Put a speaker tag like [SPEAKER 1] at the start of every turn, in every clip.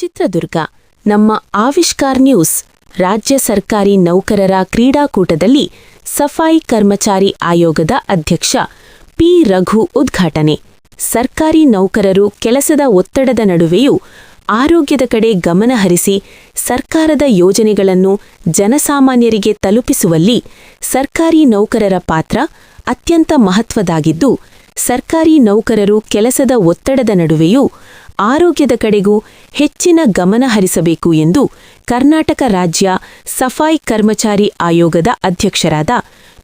[SPEAKER 1] ಚಿತ್ರದುರ್ಗ. ನಮ್ಮ ಆವಿಷ್ಕಾರ್ ನ್ಯೂಸ್, ರಾಜ್ಯ ಸರ್ಕಾರಿ ನೌಕರರ ಕ್ರೀಡಾಕೂಟದಲ್ಲಿ ಸಫಾಯಿ ಕರ್ಮಚಾರಿ ಆಯೋಗದ ಅಧ್ಯಕ್ಷ ಪಿ. ರಘು ಉದ್ಘಾಟನೆ. ಸರ್ಕಾರಿ ನೌಕರರು ಕೆಲಸದ ಒತ್ತಡದ ನಡುವೆಯೂ ಆರೋಗ್ಯದ ಕಡೆ ಗಮನಹರಿಸಿ ಸರ್ಕಾರದ ಯೋಜನೆಗಳನ್ನು ಜನಸಾಮಾನ್ಯರಿಗೆ ತಲುಪಿಸುವಲ್ಲಿ ಸರ್ಕಾರಿ ನೌಕರರ ಪಾತ್ರ ಅತ್ಯಂತ ಮಹತ್ವದಾಗಿದ್ದು ಸರ್ಕಾರಿ ನೌಕರರು ಕೆಲಸದ ಒತ್ತಡದ ನಡುವೆಯೂ ಆರೋಗ್ಯದ ಕಡೆಗೂ ಹೆಚ್ಚಿನ ಗಮನ ಹರಿಸಬೇಕು ಎಂದು ಕರ್ನಾಟಕ ರಾಜ್ಯ ಸಫಾಯಿ ಕರ್ಮಚಾರಿ ಆಯೋಗದ ಅಧ್ಯಕ್ಷರಾದ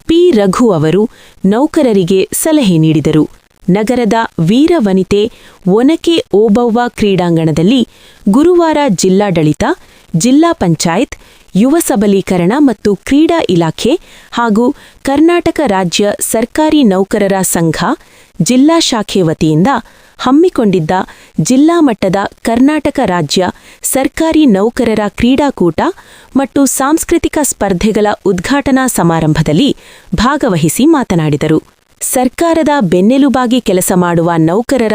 [SPEAKER 1] ಪಿ ರಘು ಅವರು ನೌಕರರಿಗೆ ಸಲಹೆ ನೀಡಿದರು. ನಗರದ ವೀರವನಿತೆ ಒನಕೆ ಓಬವ್ವ ಕ್ರೀಡಾಂಗಣದಲ್ಲಿ ಗುರುವಾರ ಜಿಲ್ಲಾಡಳಿತ, ಜಿಲ್ಲಾ ಪಂಚಾಯತ್, ಯುವ ಸಬಲೀಕರಣ ಮತ್ತು ಕ್ರೀಡಾ ಇಲಾಖೆ ಹಾಗೂ ಕರ್ನಾಟಕ ರಾಜ್ಯ ಸರ್ಕಾರಿ ನೌಕರರ ಸಂಘ ಜಿಲ್ಲಾ ಶಾಖೆ ವತಿಯಿಂದ ಹಮ್ಮಿಕೊಂಡಿದ್ದ ಜಿಲ್ಲಾ ಮಟ್ಟದ ಕರ್ನಾಟಕ ರಾಜ್ಯ ಸರ್ಕಾರಿ ನೌಕರರ ಕ್ರೀಡಾಕೂಟ ಮತ್ತು ಸಾಂಸ್ಕೃತಿಕ ಸ್ಪರ್ಧೆಗಳ ಉದ್ಘಾಟನಾ ಸಮಾರಂಭದಲ್ಲಿ ಭಾಗವಹಿಸಿ ಮಾತನಾಡಿದರು. ಸರ್ಕಾರದ ಬೆನ್ನೆಲುಬಾಗಿ ಕೆಲಸ ಮಾಡುವ ನೌಕರರ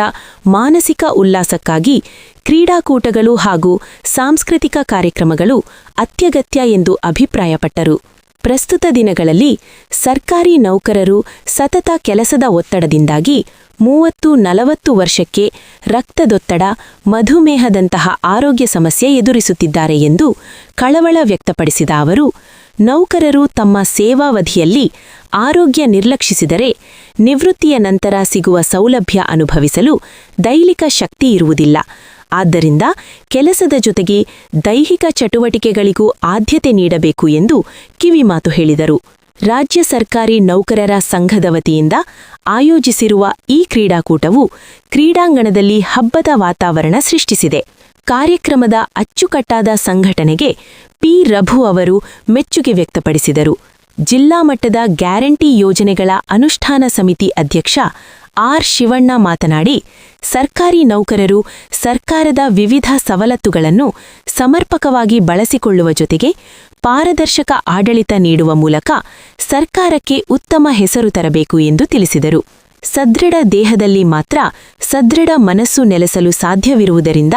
[SPEAKER 1] ಮಾನಸಿಕ ಉಲ್ಲಾಸಕ್ಕಾಗಿ ಕ್ರೀಡಾಕೂಟಗಳು ಹಾಗೂ ಸಾಂಸ್ಕೃತಿಕ ಕಾರ್ಯಕ್ರಮಗಳು ಅತ್ಯಗತ್ಯ ಎಂದು ಅಭಿಪ್ರಾಯಪಟ್ಟರು. ಪ್ರಸ್ತುತ ದಿನಗಳಲ್ಲಿ ಸರ್ಕಾರಿ ನೌಕರರು ಸತತ ಕೆಲಸದ ಒತ್ತಡದಿಂದಾಗಿ ಮೂವತ್ತು ನಲವತ್ತು ವರ್ಷಕ್ಕೆ ರಕ್ತದೊತ್ತಡ, ಮಧುಮೇಹದಂತಹ ಆರೋಗ್ಯ ಸಮಸ್ಯೆ ಎದುರಿಸುತ್ತಿದ್ದಾರೆ ಎಂದು ಕಳವಳ ವ್ಯಕ್ತಪಡಿಸಿದ ಅವರು ನೌಕರರು ತಮ್ಮ ಸೇವಾವಧಿಯಲ್ಲಿ ಆರೋಗ್ಯ ನಿರ್ಲಕ್ಷಿಸಿದರೆ ನಿವೃತ್ತಿಯ ನಂತರ ಸಿಗುವ ಸೌಲಭ್ಯ ಅನುಭವಿಸಲು ದೈಹಿಕ ಶಕ್ತಿ ಇರುವುದಿಲ್ಲ. ಆದ್ದರಿಂದ ಕೆಲಸದ ಜೊತೆಗೆ ದೈಹಿಕ ಚಟುವಟಿಕೆಗಳಿಗೂ ಆದ್ಯತೆ ನೀಡಬೇಕು ಎಂದು ಕಿವಿಮಾತು ಹೇಳಿದರು. ರಾಜ್ಯ ಸರ್ಕಾರಿ ನೌಕರರ ಸಂಘದ ವತಿಯಿಂದ ಆಯೋಜಿಸಿರುವ ಈ ಕ್ರೀಡಾಕೂಟವು ಕ್ರೀಡಾಂಗಣದಲ್ಲಿ ಹಬ್ಬದ ವಾತಾವರಣ ಸೃಷ್ಟಿಸಿದೆ. ಕಾರ್ಯಕ್ರಮದ ಅಚ್ಚುಕಟ್ಟಾದ ಸಂಘಟನೆಗೆ ಪಿ. ರಘು ಅವರು ಮೆಚ್ಚುಗೆ ವ್ಯಕ್ತಪಡಿಸಿದರು. ಜಿಲ್ಲಾ ಮಟ್ಟದ ಗ್ಯಾರಂಟಿ ಯೋಜನೆಗಳ ಅನುಷ್ಠಾನ ಸಮಿತಿ ಅಧ್ಯಕ್ಷ ಆರ್. ಶಿವಣ್ಣ ಮಾತನಾಡಿ, ಸರ್ಕಾರಿ ನೌಕರರು ಸರ್ಕಾರದ ವಿವಿಧ ಸವಲತ್ತುಗಳನ್ನು ಸಮರ್ಪಕವಾಗಿ ಬಳಸಿಕೊಳ್ಳುವ ಜೊತೆಗೆ ಪಾರದರ್ಶಕ ಆಡಳಿತ ನೀಡುವ ಮೂಲಕ ಸರ್ಕಾರಕ್ಕೆ ಉತ್ತಮ ಹೆಸರು ತರಬೇಕು ಎಂದು ತಿಳಿಸಿದರು. ಸದೃಢ ದೇಹದಲ್ಲಿ ಮಾತ್ರ ಸದೃಢ ಮನಸ್ಸು ನೆಲೆಸಲು ಸಾಧ್ಯವಿರುವುದರಿಂದ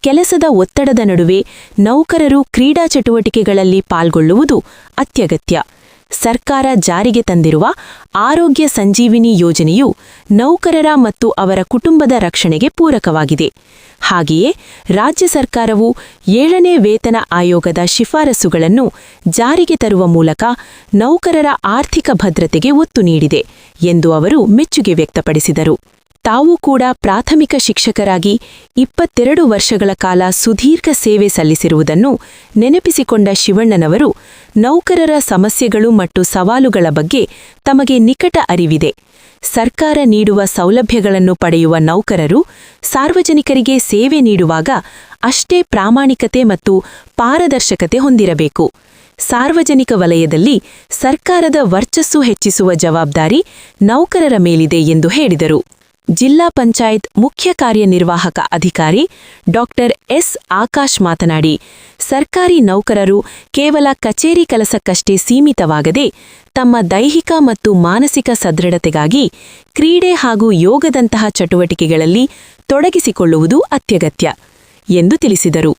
[SPEAKER 1] ಕೆಲಸದ ಒತ್ತಡದ ನಡುವೆ ನೌಕರರು ಕ್ರೀಡಾ ಚಟುವಟಿಕೆಗಳಲ್ಲಿ ಪಾಲ್ಗೊಳ್ಳುವುದು ಅತ್ಯಗತ್ಯ. ಸರ್ಕಾರ ಜಾರಿಗೆ ತಂದಿರುವ ಆರೋಗ್ಯ ಸಂಜೀವಿನಿ ಯೋಜನೆಯು ನೌಕರರ ಮತ್ತು ಅವರ ಕುಟುಂಬದ ರಕ್ಷಣೆಗೆ ಪೂರಕವಾಗಿದೆ. ಹಾಗೆಯೇ ರಾಜ್ಯ ಸರ್ಕಾರವು ಏಳನೇ ವೇತನ ಆಯೋಗದ ಶಿಫಾರಸುಗಳನ್ನು ಜಾರಿಗೆ ತರುವ ಮೂಲಕ ನೌಕರರ ಆರ್ಥಿಕ ಭದ್ರತೆಗೆ ಒತ್ತು ನೀಡಿದೆ ಎಂದು ಅವರು ಮೆಚ್ಚುಗೆ ವ್ಯಕ್ತಪಡಿಸಿದರು. ತಾವು ಕೂಡ ಪ್ರಾಥಮಿಕ ಶಿಕ್ಷಕರಾಗಿ ಇಪ್ಪತ್ತೆರಡು ವರ್ಷಗಳ ಕಾಲ ಸುದೀರ್ಘ ಸೇವೆ ಸಲ್ಲಿಸಿರುವುದನ್ನು ನೆನಪಿಸಿಕೊಂಡ ಶಿವಣ್ಣನವರು ನೌಕರರ ಸಮಸ್ಯೆಗಳು ಮತ್ತು ಸವಾಲುಗಳ ಬಗ್ಗೆ ತಮಗೆ ನಿಕಟ ಅರಿವಿದೆ. ಸರ್ಕಾರ ನೀಡುವ ಸೌಲಭ್ಯಗಳನ್ನು ಪಡೆಯುವ ನೌಕರರು ಸಾರ್ವಜನಿಕರಿಗೆ ಸೇವೆ ನೀಡುವಾಗ ಅಷ್ಟೇ ಪ್ರಾಮಾಣಿಕತೆ ಮತ್ತು ಪಾರದರ್ಶಕತೆ ಹೊಂದಿರಬೇಕು. ಸಾರ್ವಜನಿಕ ವಲಯದಲ್ಲಿ ಸರ್ಕಾರದ ವರ್ಚಸ್ಸು ಹೆಚ್ಚಿಸುವ ಜವಾಬ್ದಾರಿ ನೌಕರರ ಮೇಲಿದೆ ಎಂದು ಹೇಳಿದರು. ಜಿಲ್ಲಾ ಪಂಚಾಯತ್ ಮುಖ್ಯ ಕಾರ್ಯನಿರ್ವಾಹಕ ಅಧಿಕಾರಿ ಡಾಕ್ಟರ್ ಎಸ್ ಆಕಾಶ್ ಮಾತನಾಡಿ, ಸರ್ಕಾರಿ ನೌಕರರು ಕೇವಲ ಕಚೇರಿ ಕೆಲಸಕ್ಕಷ್ಟೇ ಸೀಮಿತವಾಗದೆ ತಮ್ಮ ದೈಹಿಕ ಮತ್ತು ಮಾನಸಿಕ ಸದೃಢತೆಗಾಗಿ ಕ್ರೀಡೆ ಹಾಗೂ ಯೋಗದಂತಹ ಚಟುವಟಿಕೆಗಳಲ್ಲಿ ತೊಡಗಿಸಿಕೊಳ್ಳುವುದು ಅತ್ಯಗತ್ಯ ಎಂದು ತಿಳಿಸಿದರು.